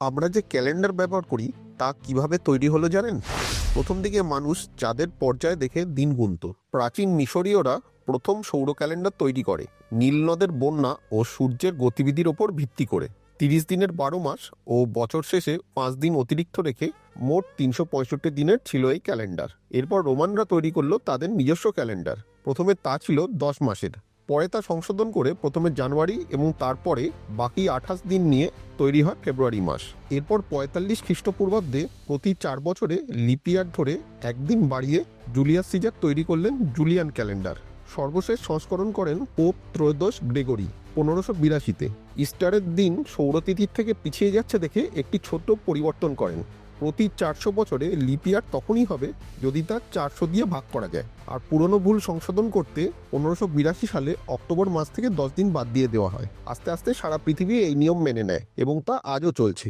আমরা যে ক্যালেন্ডার ব্যবহার করি, তা কীভাবে তৈরি হলো জানেন? প্রথম দিকে মানুষ চাঁদের পর্যায়ে দেখে দিন গুনত। প্রাচীন মিশরীয়রা প্রথম সৌর ক্যালেন্ডার তৈরি করে, নীল নদের বন্যা ও সূর্যের গতিবিধির ওপর ভিত্তি করে। তিরিশ দিনের বারো মাস ও বছর শেষে পাঁচ দিন অতিরিক্ত রেখে মোট তিনশো পঁয়ষট্টি দিনের ছিল এই ক্যালেন্ডার। এরপর রোমানরা তৈরি করল তাদের নিজস্ব ক্যালেন্ডার। প্রথমে তা ছিল দশ মাসের। পরে তা সংশোধন করে প্রথমে জানুয়ারি এবং তারপরে বাকি আঠাশ দিন নিয়ে তৈরি হয় ফেব্রুয়ারি মাস। এরপর পঁয়তাল্লিশ খ্রিস্টপূর্বাব্দে প্রতি চার বছরে লিপিয়ার ধরে একদিন বাড়িয়ে জুলিয়াস সিজার তৈরি করলেন জুলিয়ান ক্যালেন্ডার। সর্বশেষ সংস্করণ করেন পোপ ত্রয়োদশ গ্রেগরি পনেরোশো বিরাশিতে। ইস্টারের দিন সৌরতিথির থেকে পিছিয়ে যাচ্ছে দেখে একটি ছোট্ট পরিবর্তন করেন। প্রতি চারশো বছরে লিপিয়ার তখনই হবে যদি তা চারশো দিয়ে ভাগ করা যায়। আর পুরনো ভুল সংশোধন করতে পনেরোশো বিরাশি সালে অক্টোবর মাস থেকে দশ দিন বাদ দিয়ে দেওয়া হয়। আস্তে আস্তে সারা পৃথিবী এই নিয়ম মেনে নেয় এবং তা আজও চলছে।